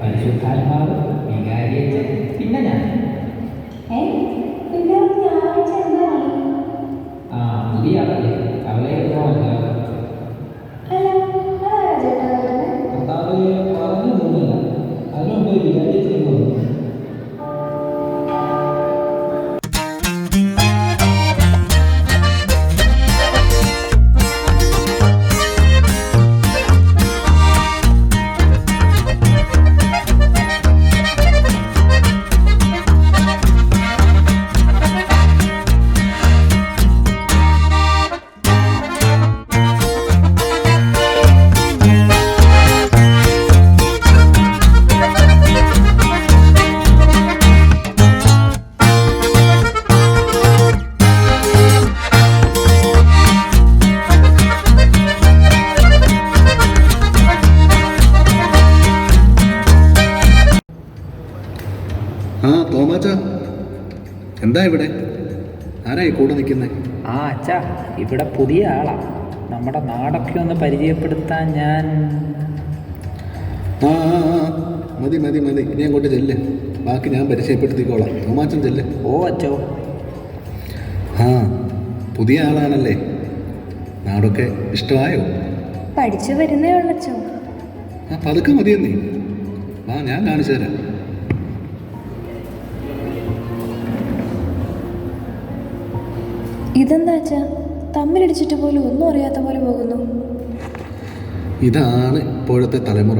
Baju. ആ തോമാച്ച. എന്താ ഇവിടെ? ആരായി കൂടെ നിൽക്കുന്നത് ആ അച്ഛാ ഇവിടെ പുതിയ ആളാ. നമ്മുടെ നാടൊക്കെ ഒന്ന് പരിചയപ്പെടുത്താൻ ഞാൻ ആ മതി മതി മതി. ഇനി അങ്ങോട്ട് ചെല്ല്. ബാക്കി ഞാൻ പരിചയപ്പെടുത്തിക്കോളാം. തോമാച്ചൻ ചെല്ല്. ഓ അച്ചോ ആ പുതിയ ആളാണല്ലേ? നാടൊക്കെ ഇഷ്ടമായോ? പഠിച്ചു വരുന്നേ ഉള്ളച്ചോ ആ പതുക്കെ മതിയെന്നേ. ആ ഞാൻ കാണിച്ചു തരാം. ഇതെന്താ വെച്ചാ തമ്മിലടിച്ചിട്ട് പോലും ഒന്നും അറിയാത്ത പോലെ പോകുന്നു. ഇതാണ് ഇപ്പോഴത്തെ തലമുറ.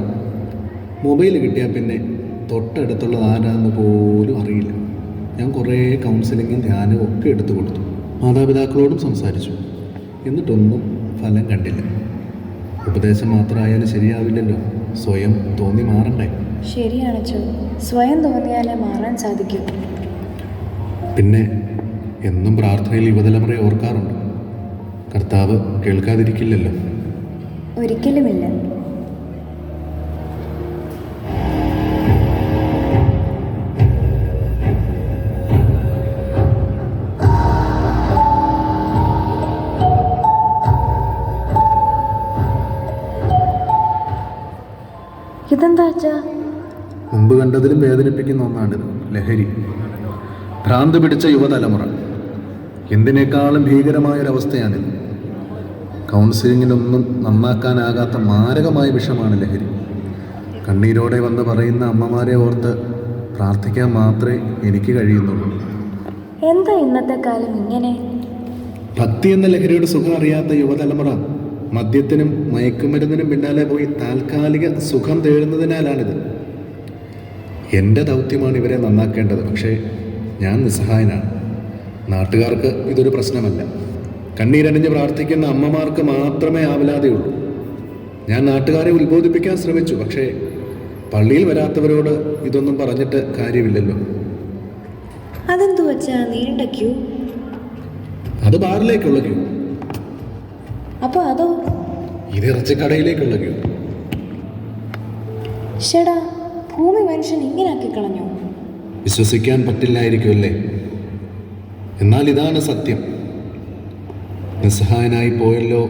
മൊബൈൽ കിട്ടിയാൽ പിന്നെ തൊട്ടടുത്തുള്ളത് ആരാന്ന് പോലും അറിയില്ല. ഞാൻ കുറേ കൗൺസിലിങ്ങും ധ്യാനവും ഒക്കെ എടുത്തു കൊടുത്തു. മാതാപിതാക്കളോടും സംസാരിച്ചു. എന്നിട്ടൊന്നും ഫലം കണ്ടില്ല. ഉപദേശം മാത്രമായാലും ശരിയാവില്ലല്ലോ. സ്വയം തോന്നി മാറണ്ടേ? ശരിയാണച്ചോ സ്വയം തോന്നിയാലേ മാറാൻ സാധിക്കൂ. പിന്നെ എന്നും പ്രാർത്ഥനയിൽ യുവതലമുറയെ ഓർക്കാറുണ്ട്. കർത്താവ് കേൾക്കാതിരിക്കില്ലല്ലോ. ഒരിക്കലുമില്ല. ഇതെന്താ മുമ്പ് കണ്ടതിലും വേദനിപ്പിക്കുന്ന ഒന്നാണ് ലഹരി. ഭ്രാന്ത് പിടിച്ച യുവതലമുറ. എന്തിനേക്കാളും ഭീകരമായൊരവസ്ഥയാണിത് കൗൺസിലിങ്ങിനൊന്നും നന്നാക്കാനാകാത്ത മാരകമായ വിഷമാണ് ലഹരി. കണ്ണീരോടെ വന്ന് പറയുന്ന അമ്മമാരെ ഓർത്ത് പ്രാർത്ഥിക്കാൻ മാത്രമേ എനിക്ക് കഴിയുന്നുള്ളൂ. എന്താ ഇന്നത്തെ കാലം ഇങ്ങനെ? ഭക്തി എന്ന ലഹരിയുടെ സുഖം അറിയാത്ത യുവതലമുറ മദ്യത്തിനും മയക്കുമരുന്നിനും പിന്നാലെ പോയി താൽക്കാലിക സുഖം തേടുന്നതിനാലാണിത്. എന്റെ ദൗത്യമാണ് ഇവരെ നന്നാക്കേണ്ടത്. പക്ഷേ ഞാൻ നിസ്സഹായനാണ്. നാട്ടുകാർക്ക് ഇതൊരു പ്രശ്നമല്ല. കണ്ണീരണിഞ്ഞ് പ്രാർത്ഥിക്കുന്ന അമ്മമാർക്ക് മാത്രമേ ആവലാതെയുള്ളൂ. ഞാൻ നാട്ടുകാരെ ഉത്ബോധിപ്പിക്കാൻ ശ്രമിച്ചു പക്ഷേ പള്ളിയിൽ വരാത്തവരോട് ഇതൊന്നും പറഞ്ഞിട്ട് കാര്യമില്ലല്ലോ. അതെന്തു വച്ചാ നീണ്ട ക്യൂ? അത് ബാറിലേക്കുള്ള ക്യൂ. അപ്പൊ അതോ? ഇത് ഇറച്ചിക്കടയിലേക്കുള്ള ക്യൂ. ഷടാ ഭൂമി മനുഷ്യൻ ഇങ്ങനാക്കി കളഞ്ഞു വിശ്വസിക്കാൻ പറ്റില്ലായിരിക്കും അല്ലേ എന്നാൽ ഇതാണ് സത്യം. നിസ്സഹായനായി പോയല്ലോ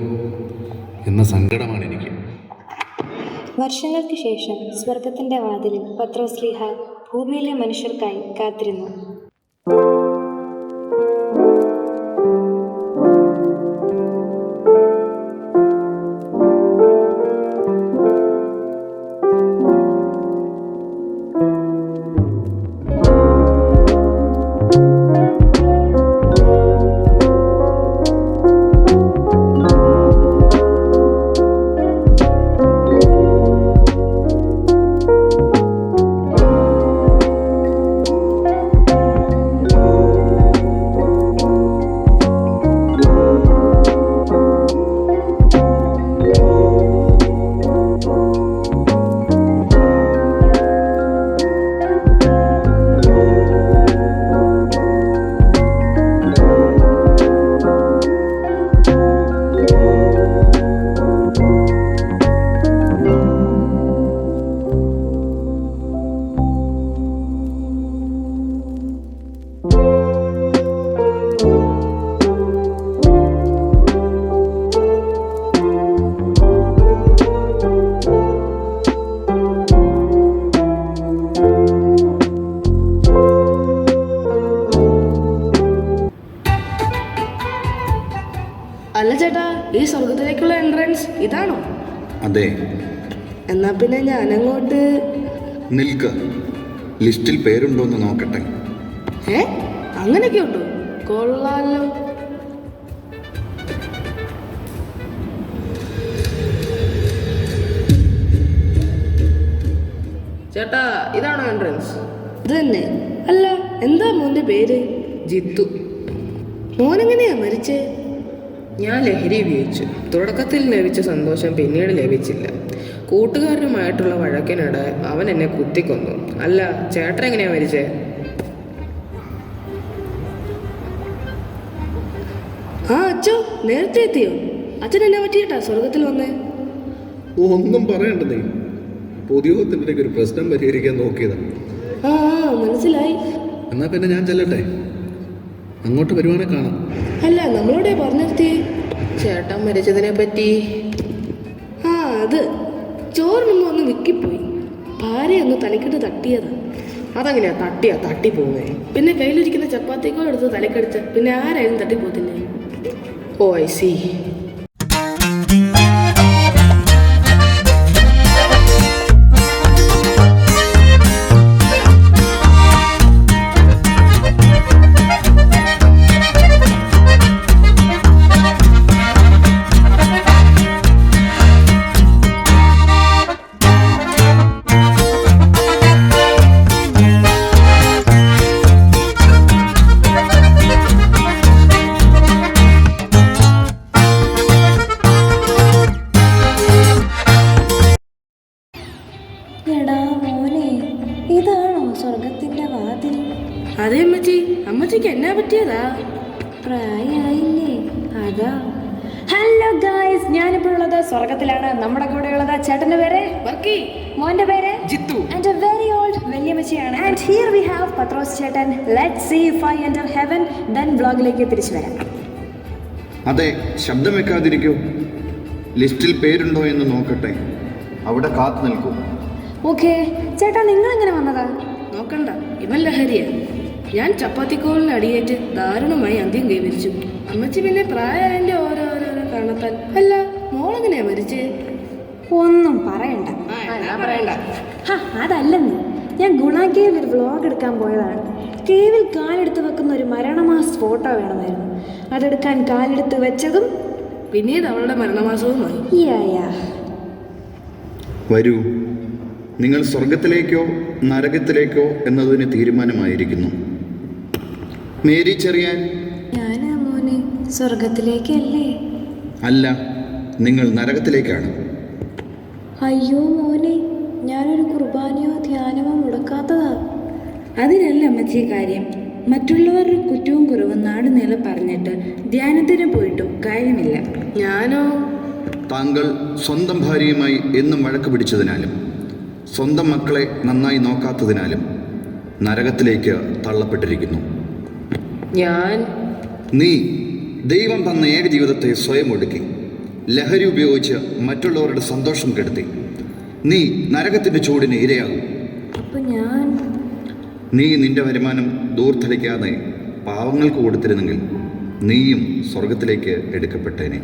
എന്ന സങ്കടമാണ് എനിക്ക് വർഷങ്ങൾക്ക് ശേഷം സ്വർഗത്തിന്റെ വാതിലിൽ പത്രോസ്ലിഹ ഭൂമിയിലെ മനുഷ്യർക്കായി കാത്തിരുന്നു. ഞാനങ്ങോട്ട് നിൽക്ക. ലിസ്റ്റിൽ പേരുണ്ടോന്ന് നോക്കട്ടെ. ഏ? അങ്ങനെയൊക്കെ ഉണ്ടോ കൊള്ളാലോ. ചേട്ടാ ഇതാണ് എൻട്രൻസ് ഇത് തന്നെ. അല്ല എന്താ മോന്റെ പേര്? ജിത്തു. മോനെങ്ങനെയാ മരിച്ചേ? ഞാൻ ലഹരി ഉപയോഗിച്ചു. തുടക്കത്തിൽ ലഭിച്ച സന്തോഷം പിന്നീട് ലഭിച്ചില്ല. കൂട്ടുകാരനുമായിട്ടുള്ള വഴക്കിനിടെ അവൻ എന്നെ കുത്തിക്കൊന്നു. അല്ല ചേട്ടൻ എങ്ങനെയാ മരിച്ചേ? ആ അച്ഛോ നേരത്തെ എത്തിയോ? അച്ഛൻ എന്നെ പറ്റിയിട്ടാ സ്വർഗത്തിൽ വന്നേ? ഒന്നും പറയണ്ടേ പൊതുയോഗത്തിന്റെ ഒരു പ്രശ്നം പരിഹരിക്കാൻ നോക്കിയതാണ് ആ മനസ്സിലായി. എന്നാ പിന്നെ ഞാൻ ചെല്ലട്ടെ? അങ്ങോട്ട് വരുവാണെ കാണാം. അല്ല നമ്മളോടെ പറഞ്ഞിരുത്തിയേ ചേട്ടൻ മരിച്ചതിനെ പറ്റി ആ അത് ചോറിനുമ്പോ ഒന്ന് വിക്കിപ്പോയി ഭാര്യ ഒന്ന് തലക്കിട്ട് തട്ടിയതാ. അതെങ്ങനെയാ തട്ടിയാ തട്ടി പോവേ പിന്നെ കയ്യിലിരിക്കുന്ന ചപ്പാത്തിക്കോൾ എടുത്ത് തലക്കടിച്ച് പിന്നെ ആരായാലും തട്ടിപ്പോത്തില്ലേ ഓ ഐ സി അമ്മച്ചിക്ക് എന്നാ പറ്റിയതാ? പ്രായായില്ലേ. അതാ. ഹലോ ഗായ്സ് ഞാനിപ്പോൾ ഉള്ളത് സ്വർഗത്തിലാണ് നമ്മുടെ കൂടെ ഉള്ളത് ചേട്ടന്റെ പേര്? വർക്കി. മോന്റെ പേര്? Jithu. And a very old വല്യമ്മച്ചിയാണ്. And here we have Pathros ചേട്ടൻ. Let see if I enter heaven then ബ്ലോഗിലേക്ക് തിരിച്ചു വരാം. അതെ ശബ്ദം വെക്കാതിരിക്കൂ. ലിസ്റ്റിൽ പേരുണ്ടോ എന്ന് നോക്കട്ടെ. അവിടെ കാത്തു നിൽക്കൂ. ഓക്കേ ചേട്ടാ നിങ്ങൾ എങ്ങനെ വന്നതാ? നോക്കണ്ട. ഇവൻ ലഹരിയാ. ഞാൻ ചപ്പാത്തിക്കോളിന് അടിയേറ്റ് ദാരുണമായി അന്ത്യം കൈവരിച്ചു. അമ്മച്ചി പിന്നെ പ്രായതിന്റെ ഓരോരോരോ കാണത്താൽ അല്ല മോളെങ്ങനെയാ മരിച്ചേ? ഒന്നും പറയണ്ട. അതല്ലെന്ന്. ഞാൻ ഗുണ കേവ് ഒരു വ്ളോഗ് എടുക്കാൻ പോയതാണ്. കേവിൽ കാലെടുത്ത് വെക്കുന്ന ഒരു മരണമാസ് ഫോട്ടോ വേണമായിരുന്നു. അതെടുക്കാൻ കാലെടുത്ത് വെച്ചതും പിന്നീട് അവളുടെ മരണമാസവുമായി. യാ യാ. വരൂ. നിങ്ങൾ സ്വർഗത്തിലേക്കോ നരകത്തിലേക്കോ എന്നതിന് തീരുമാനമായിരിക്കുന്നു. മേരി ചെറിയാൻ. ഞാനാ മോനെ സ്വർഗത്തിലേക്കല്ലേ? അല്ല നിങ്ങൾ നരകത്തിലേക്കാണ്. അയ്യോ മോനെ ഞാനൊരു കുർബാനയോ ധ്യാനമോ മുടക്കാത്തതാ. അതിനല്ല അമ്മച്ചി കാര്യം. മറ്റുള്ളവരുടെ കുറ്റവും കുറവും നാടുനീളെ പറഞ്ഞിട്ട് ധ്യാനത്തിന് പോയിട്ടും കാര്യമില്ല. ഞാനോ? താങ്കൾ സ്വന്തം ഭാര്യയുമായി എന്നും വഴക്ക് പിടിച്ചതിനാലും സ്വന്തം മക്കളെ നന്നായി നോക്കാത്തതിനാലും നരകത്തിലേക്ക് തള്ളപ്പെട്ടിരിക്കുന്നു. ഞാൻ നീ ദൈവം തന്ന ഏക ജീവിതത്തെ സ്വയം ഒടുക്കി. ലഹരി ഉപയോഗിച്ച് മറ്റുള്ളവരുടെ സന്തോഷം കെടുത്തി. നീ നരകത്തിന്റെ ചൂടിന് ഇരയാകും. ഞാൻ നീ നിന്റെ വരുമാനം ദൂർത്തടിക്കാതെ പാവങ്ങൾക്ക് കൊടുത്തിരുന്നെങ്കിൽ നീയും സ്വർഗത്തിലേക്ക് എടുക്കപ്പെട്ടേനെ.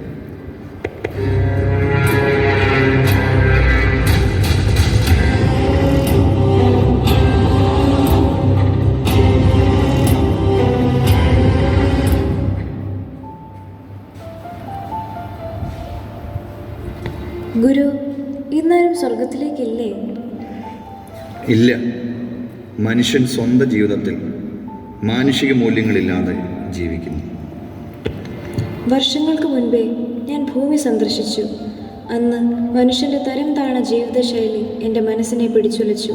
ഇല്ല. മനുഷ്യൻ സ്വന്തം ജീവിതത്തിൽ മാനുഷിക മൂല്യങ്ങളില്ലാതെ ജീവിക്കുന്നു. വർഷങ്ങൾക്ക് മുൻപേ ഞാൻ ഭൂമി സന്ദർശിച്ചു. അന്ന് മനുഷ്യന്റെ തരം താണ ജീവിതശൈലി എന്റെ മനസ്സിനെ പിടിച്ചുലച്ചു.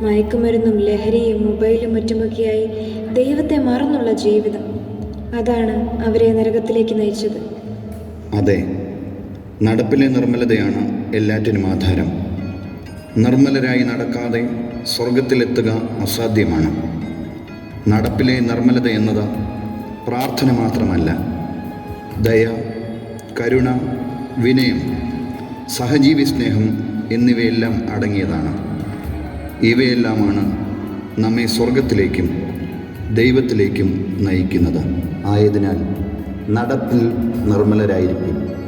മയക്കുമരുന്നും ലഹരിയും മൊബൈലും മറ്റുമൊക്കെയായി ദൈവത്തെ മറന്നുള്ള ജീവിതം. അതാണ് അവരെ നരകത്തിലേക്ക് നയിച്ചത്. അതെ. നടപ്പിലെ നിർമ്മലതയാണ് എല്ലാറ്റിനും ആധാരം. നിർമ്മലരായി നടക്കാതെ സ്വർഗത്തിലെത്തുക അസാധ്യമാണ്. നടപ്പിലെ നിർമ്മലത എന്നത് പ്രാർത്ഥന മാത്രമല്ല. ദയ കരുണ വിനയം സഹജീവി സ്നേഹം എന്നിവയെല്ലാം അടങ്ങിയതാണ്. ഇവയെല്ലാമാണ് നമ്മെ സ്വർഗത്തിലേക്കും ദൈവത്തിലേക്കും നയിക്കുന്നത്. ആയതിനാൽ നടപ്പിൽ നിർമ്മലരായിരിക്കും.